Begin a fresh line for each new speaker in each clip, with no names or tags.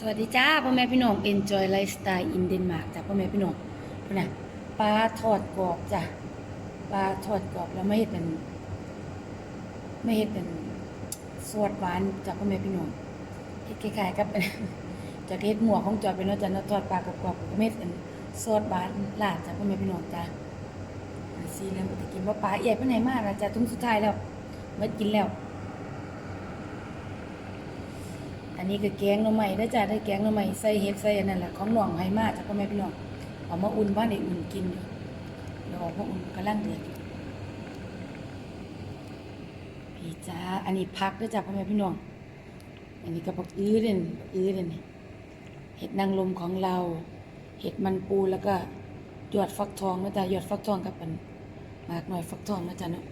สวัสดีจ้าพ่อแม่พี่น้อง Enjoy Lifestyle in Denmark จ้าพ่อแม่พี่น้องพุ่นน่ะปลาทอดกรอบจ้ะปลาทอดกรอบแล้วไม่เห็ดเป็น ไม่เห็ดเป็นสวดหวานจ้าพ่อแม่พี่น้องเฮ็ดคล้ายๆกับจากเฮ็ดหมวกของจอยเป็นเนาะจ้ะเนาะทอดปลากรอบๆก็ไม่เห็ดเป็นสวดหวานลาดจ้าพ่อแม่พี่น้องจ้าซีเริ่มจะกินว่าปลาเอียดไปไหนมากละจ้ะทุ่งสุดท้ายแล้วเมื่อกินแล้ว อั นนี้ก็แกงหน่อไม้ได้จ้าได้แกงหน่อไม้ใส่เห็ดใส่อันนั่นแหละของหน่องให้มาจากพ่อแม่พี่น้องเอามาอุ่นบ้านในอุ่นกินอยู่เดี๋ยวเอามาอุ่นกำลังเดือดพี่จ้าอันนี้พักได้จ้าพ่อแม่พี่น้อง อันนี้ก็ปักอื้อเด่นปักอื้อเด่นนี่เห็ดนางลมของเรา เห็ดมันปูแล้วก็หยอดฟักทองนะจ๊ะหยอดฟักทองกับอันมากหน่อยฟักทองนะจ๊ะเนาะ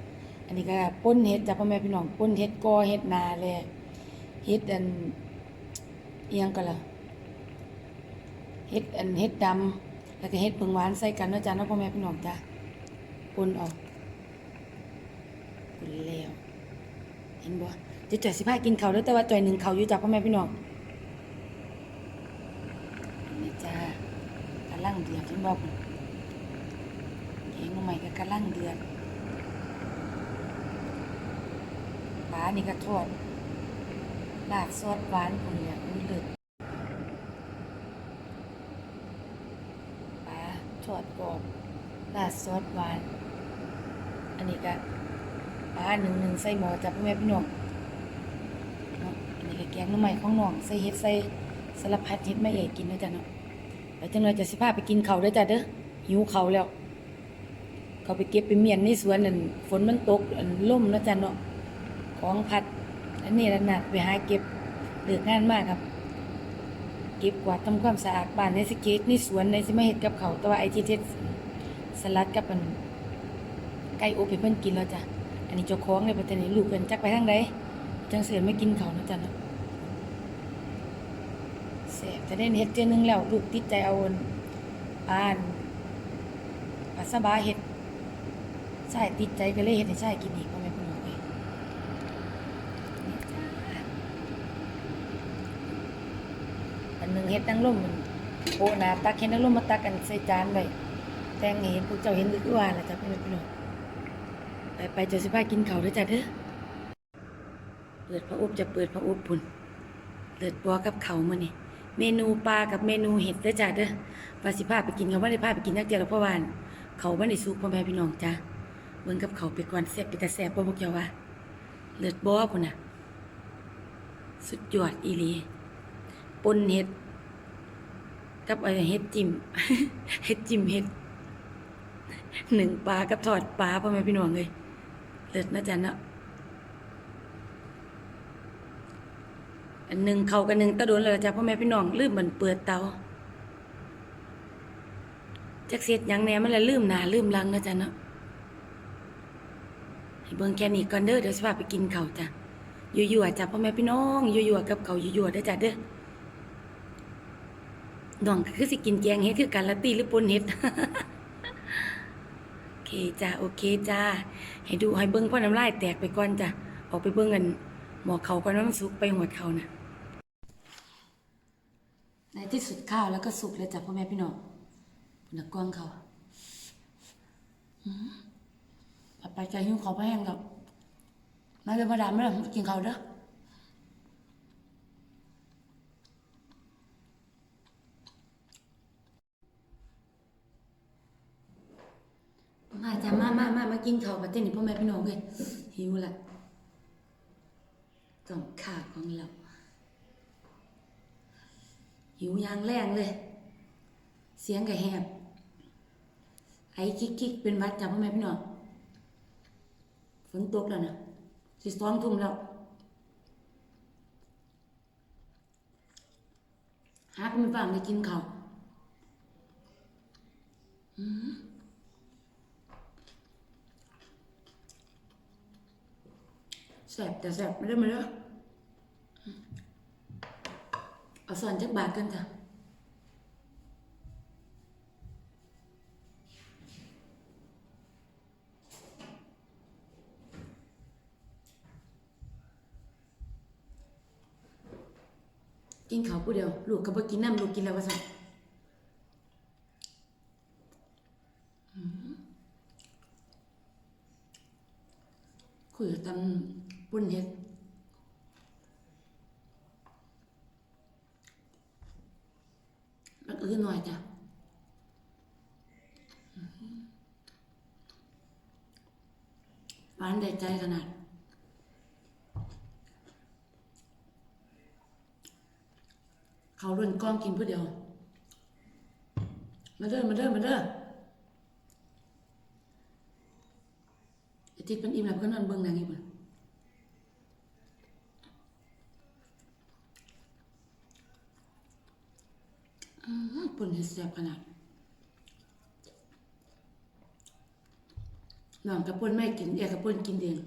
อันนี้ก็ป้นเห็ดจ้าพ่อแม่พี่น้องป้นเห็ดกอเห็ดนาแลยเห็ดอัน เอียงกันละเฮ็ดอันเฮ็ดดำแล้วก็เฮ็ดเพิงหวานใส่กันเนาะจ้าเนาะพ่อแม่พี่น้องจ้าปนออกปนแล้วเห็นบ่จะจ่อยสิพากินเขาวเด้อแต่ว่าจ่อยหนึ่งเขาอยู่จ้าพ่อแม่พี่น้องนี่จ้ากำลังเดือดเห็นบ่เห็นใหม่ก็กำลังเดือดปลานี่ก็ทอดลาดซอสหวานคนเนี่ ยอุ้ยเลิศปลาทอดกรอบลาดซอสหวาน อันนี้ก็ปลาหนึ่งหนึ่งใส่หม้อจับแม่พี่น้องอันนี้ก็แกงน้ำใหม่ของน้องใส่เห็ดใส่สลับพัดเห็ดไม่เอกกินนะจ๊ะเนาะไปจังเลยจะสิพาไปกินเขาด้อจ้ะเด้อหิวเขาแล้ว เขาไปเก็บไปเมียนในสวนนั่นฝนมันตกอันล่มนะจ๊ะเนาะของพัดอันนี้ระนาดไปหาเก็บเลือกงานมากครับ ก็บกวาดทำความสะอาดบ้านในสเก็ตในสวนในสิมาเห็ดกับเขาแต่ว่าไอที่เท็ดสลัดกับมันไก่อบให้เพิ่นกินแล้วจ้ะอันนี้เจ้าของในประเทศนี้ลูกเพิ่นจักไปทางใดจังเสือไม่กินเขานะจ้ะเนาะแซ่บจะได้เฮ็ดเจนึงแล้วลูกติดใจเอาอันอ่านปัสสบาเฮ็ดใช่ติดใจก็เลยเฮ็ดให้ใช่กินอีกพ่อแม่พี่น้องเอ้ย อัน หนึ่งเฮ็ดนั่งร่มมันโปะหนาตักเฮ็ดนั่งร่มมาตักกันใส่จานไว้แตงเห็นพวกเจ้าเห็นหรือว่าล่ะจ้ะพี่น้องพี่น้องไปไปเจ้าสิพากินเขาเด้อจ้ะเด้อเปิดพระอุบจะเปิดพระอุบพุ่นเลือดปัวกับเขามื้อนี่เมนูปลากับเมนูเห็ดเด้อจ้ะเด้อว่าสิพาไปกินเขาบ่ได้พาไปกินนักเดียวเพราะว่าเขาบ่ได้สุกพ่อแม่พี่น้องจ้ะเบิ่งกับเขาไปก่อนแซ่บไปแต่แซ่บบ่พวกเจ้าว่าเลือดบัวพุ่นน่ะ สุดยอดอีหลีปนเห็ด กับอะไรเห็ดจิ้มเห็ดจิ้มเห็ดหนึ่งปลากับทอดปลาพ่อแม่พี่น้องเลยเลิศนะจ๊ะเนาะอันหนึ่งเขากันหนึ่งตะโดนเลยจ้ะพ่อแม่พี่น้องลืมมันเปิดเตาจักเสียดยังแน่มันละลืมหนาลืมลังนะจ๊ะเนาะให้เบิ่งแค่นี้ก่อนเด้อเดี๋ยวสิพาไปกินเขาจ้ะยั่วๆจ้ะพ่อแม่พี่น้องยั่วๆกับเขายั่วๆเด้อจ้ะเด้อ น้องคือสิกินแกงเฮ็ดคือกันละตีหรือปนเฮ็ดโอเคจ้าโอเคจ้าให้ดูให้เบิ่งพ่อน้ำลายแตกไปก่อนจ้ะออกไปเบิ่งกันหมอเขาก่อนว่ามันสุกไปหัวเขานะในที่สุดข้าวแล้วก็สุกแล้วจ้ะพ่อแม่พี่น้องนนะกวางเขาอืมเอาไปใจหิวเขาวไปแห้งแล้วมาเลยมาดามไม่ได้กินเขาเด้อ มาจ้ะมา กินข้าวประเทศนี้พ่อแม่พี่น้องเลยหิวละต้องข่าของเรา หิวยางแรงเลย เสียงก็แหบ ไอ้คิกคิกๆเป็นวัดจ้ะพ่อแม่พี่น้องฝนตกแล้วนะสิสองทุ่มแล้วหาคุณฟังได้กินข้าวอืม แสบแต่แสบไม่ได้มาเด้อเอาสอนจักบาทกันจ้ะกินข้าวผู้เดียว ลูกก็บ่กินน้ำลูกกินแล้วว่าซั่นอืมคุยกับตำ ปุ้นเฮ็ดมันอื่นหน่อยจ้ะหวานได้ใจขนาดเขารุ่นกล้องกินผู้เดียว มาเด้อ มาเด้อ มาเด้อไอ้ทิศเป็นอิ่มแล้วก็นอนเบิ่งนังอีกบ่ ปุ่นเฮ็ดแซ่บขนาดนองกับปุ่นไม่กินเอกับปุ่นกินเอง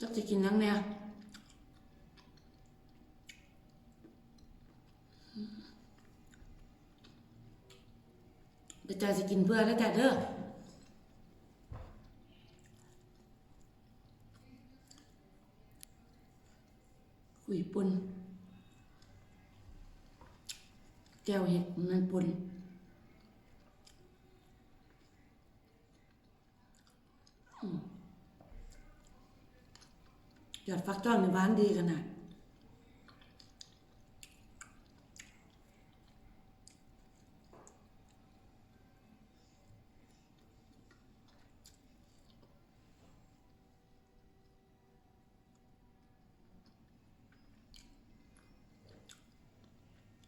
จักจะกินหยังแน่เดี๋ยวจ้าจะ กินเพื่อแล้วจ้ะเด้อคุยปนแก้วเห็ดมันปนหยอดฟักจ้อนในบ้านดีขนาด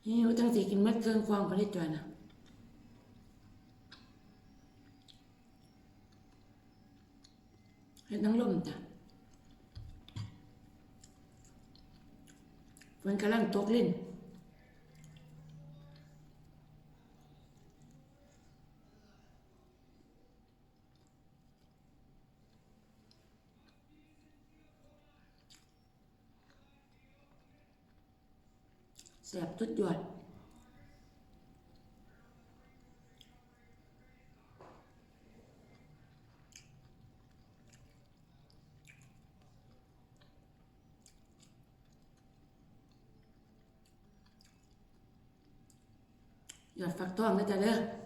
นี่ว่าจังสิกินมัดเครื่องควางพอได้จอยนะเห็ดน้ำลมจ้ะฝนกำลังตกลิ้น แสบทุดยอดหยอดฟักทองนะจ๊ะเด้อ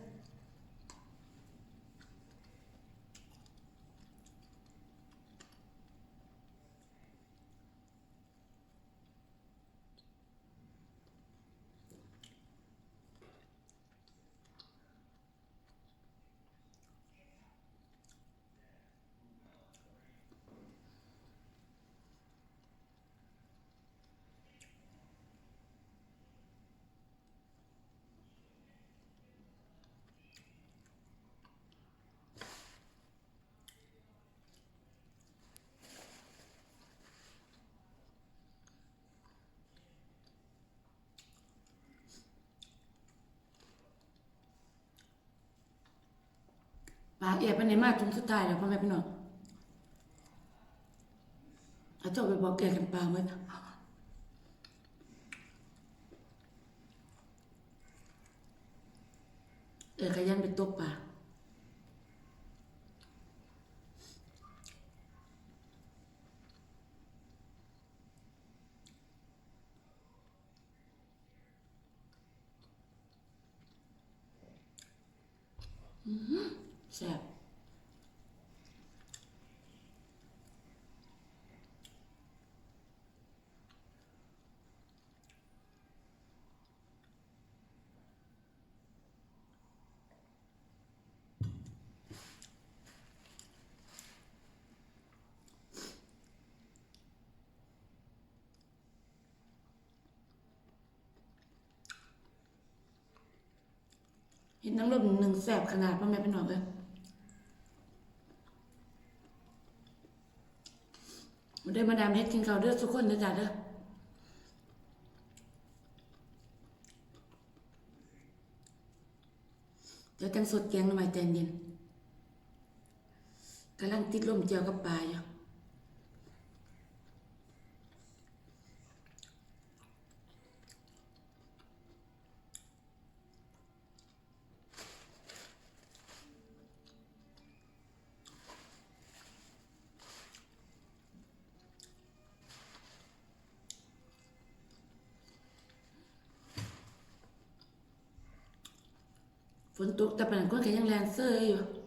ปากแอบไปไหนมาจนสุดท้ายแล้วพ่อแม่พี่น้องอาเจ้าไปบอกแกกันปลาเมื่อเออขยันไปตกปลาอื้อหือแซ่บ เห็นนังลมหนึ่งแซ่บขนาดพ่อแม่พี่น้องเลยวันได้มาดามเฮ็ดกินข้าวเด้อทุกคนเด้อจ้าเด้อเดี๋ยวจังสดแกงหน่อไม้ใจเย็นกำลังติดลมเจียวกับปลาอยู่ นตกแต่ปานนั้นก็ยังแลนเซออยู่ โ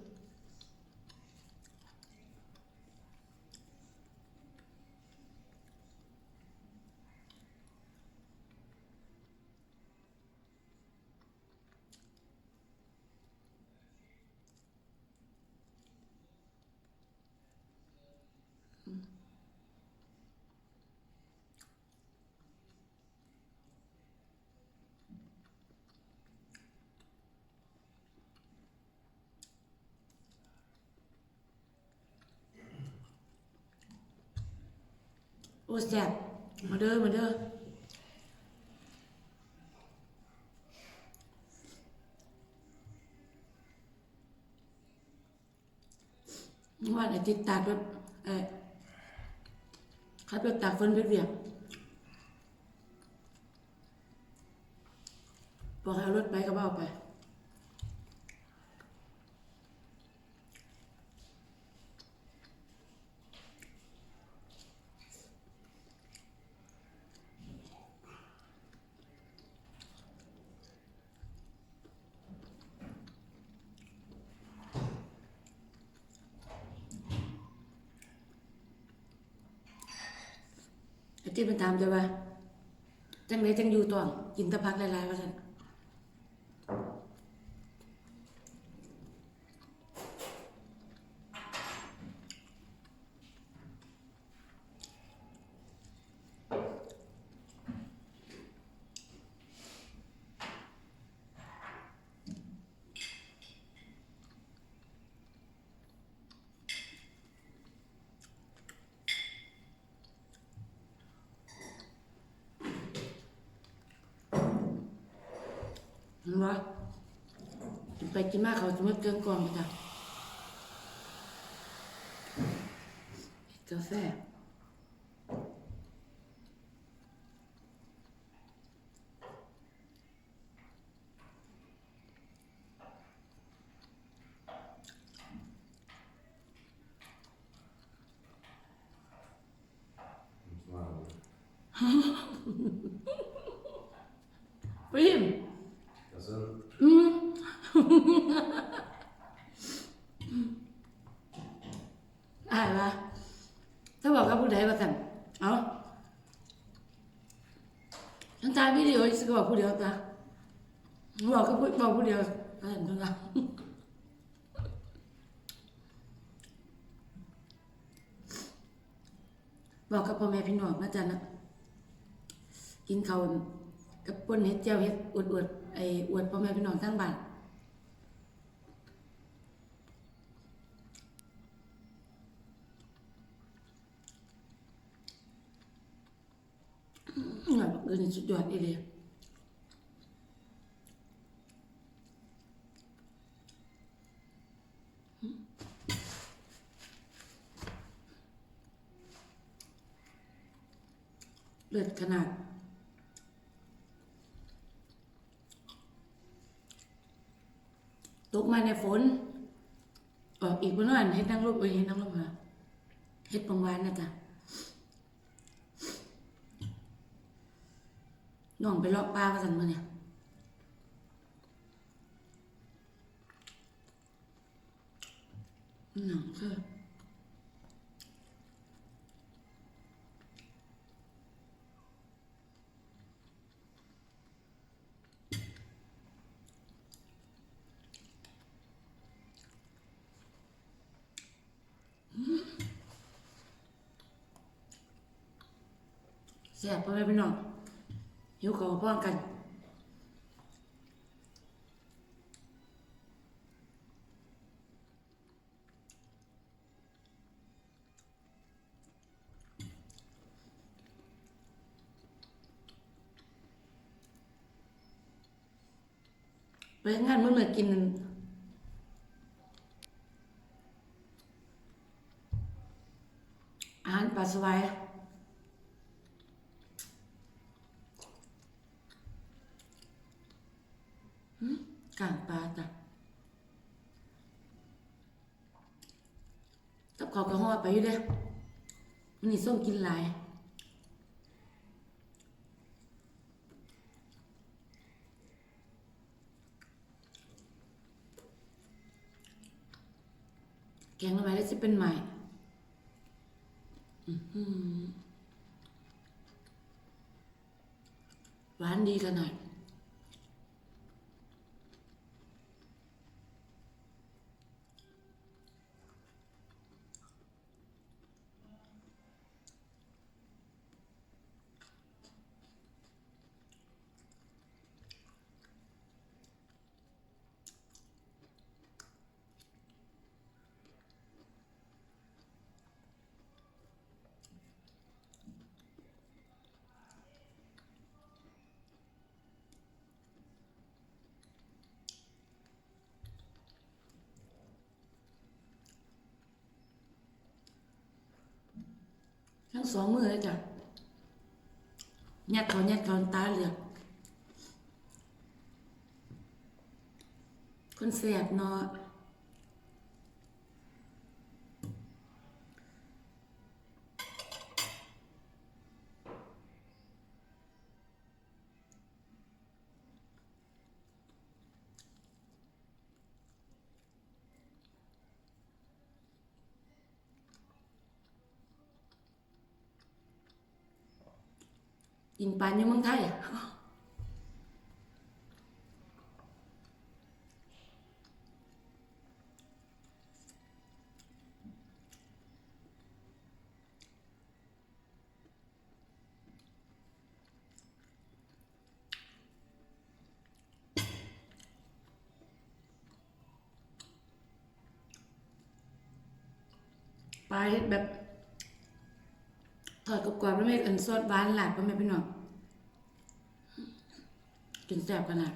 อ้แซ่บมาเด้อมาเด้อว่าไอ้ติดตากรถเอ้ขับรถตากฝนไปเวียงบอกให้เอารถไปก็บ่เอาไป ที่มันตามแต่ว่า จังไรจังอยู่ต่อกินตะพักหลายๆว่าท่านเห็นบ่กิน ไปกินมาเขาสมมติเกินกล่องไปจ้ะกาแฟปริม
Jaså?
อืม อ่านว่าถ้าบอกกับผู้ใดว่าสั่นเอา ฉันตายวิดีโอสิก็บอกผู้เดียวตาบอกก็บผู้บอกผู้เดียวอ่านตัวละบอกกับพ่อแม่พี่น้องนะจ๊ะนะกินข้าวกับป่นเห็ดเจียวเห็ดอวดอวดไออวดพ่อแม่พี่น้องทั้งบ้าน อืมแบบเออนี่สุดยอดอีเลยเลือดขนาดตกมาในฝน ออกอีกบนวันเฮ็ดนั่งรูปเอ้ยเฮ็ดนั่งรูปมาเฮ็ดบางวันนะจ๊ะ น้องไปเลาะปลามาสั่นมาเนี่ยหนังคือแซ่บพ่อแม่พี่น้อง หิวขอพ้องกันไปงานเมื่อเมื่อกินอาหารปลาสวาย ไปอยู่เด้มันนี่ส้มกินหลายแกงละไม้แล้วจะเป็นใหม่หวานดีกันหน่อย งสองมือเลยจ้ะยัดเขายัดเขาตาเหลือกคนแสบเนาะ กินปลาอยู่เมืองไทยปลาเฮ็ดแบบ ถอดกรอบๆแล้วไม่อันซอสหวานหลาดพ่อแม่พี่น้องกินแซ่บขนาด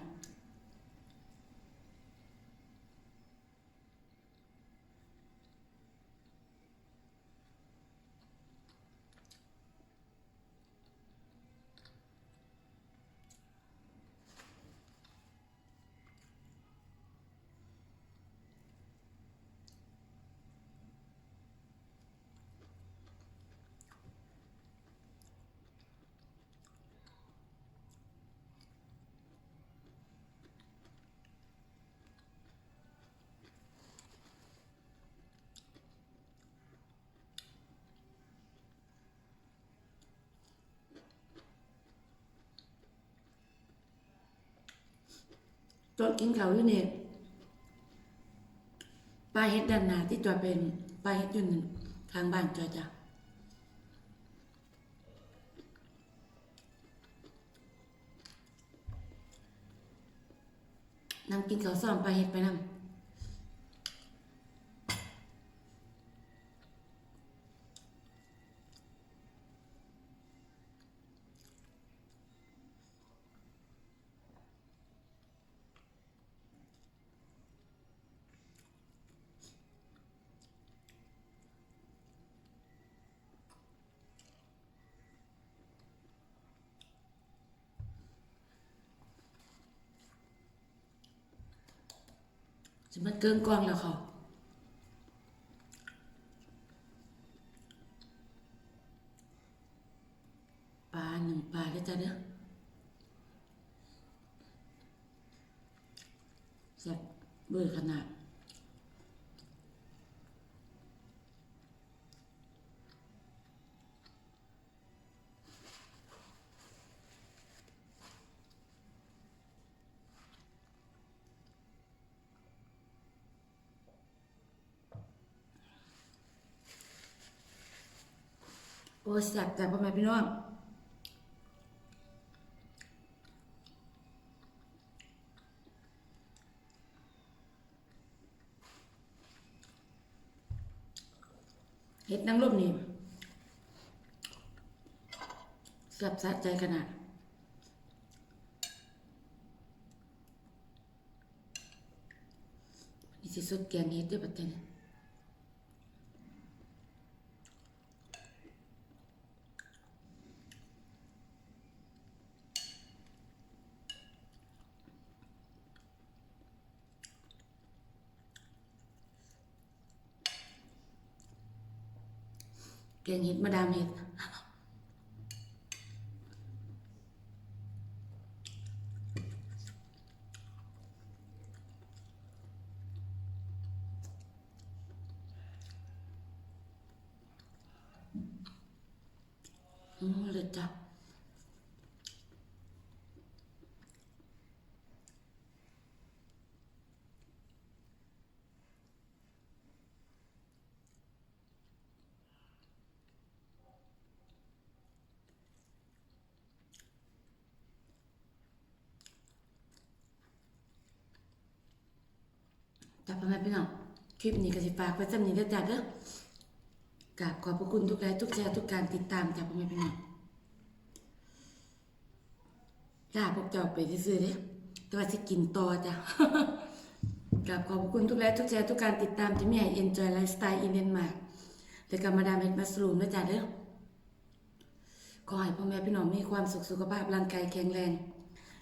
จอดกินข้าวอยู่เนี่ยปลายเฮ็ดด้านหน้าที่จอดเป็นปลายเฮ็ดอยู่นั่นทางบ้านจอดจ้ะนั่งกินข้าวซ้อมปลาเฮ็ดไปนั่ง เกินกองแล้วค่ะปลาหนึ่งปลาได้อจ้ะเด้อแซ่บเบื่อขนาด โอ้แซ่บแต่พ่อแม่พี่น้องเห็ดนางรมนี่แซ่บสะใจขนาดนี่สิสดแกงเห็ดด้วยปัจจัย งเห็ดมาดามเห็ดอืมเลยจ้ะ แม่พี่น้องคลิปนี้ก็สิฝากไว้จำนี้เด้อจ้าเด้อกราบขอบพระคุณทุกไลค์ทุกแชร์ทุกการติดตามจ้าพ่อแม่พี่น้องลาพวกเจ้าไปซื่อเด้แต่ว่าสิกินต่อจ้ะกราบขอบพระคุณทุกไลค์ทุกแชร์ทุกการติดตามที่มีให้ Enjoy Lifestyle in Denmark และกับมาดามเฮ็ดมัสลูมด้วยจ้าเด้อขอให้พ่อแม่พี่น้องมีความสุขสุขภาพร่างกายแข็งแรง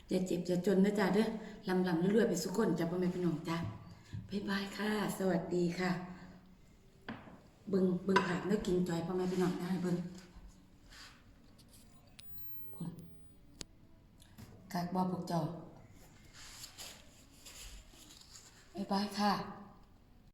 อย่าเจ็บอย่าจนนะจ้าเด้อลำลำรวยๆไปสุขคนจ้าพ่อแม่พี่น้องจ้า บายบายค่ะ สวัสดีค่ะ เบึงเบึงผักแล้วกินจอยพ่อแม่พี่น้องได้เบึงคุณกากบอพวกเจอบ๊ายบายค่ะ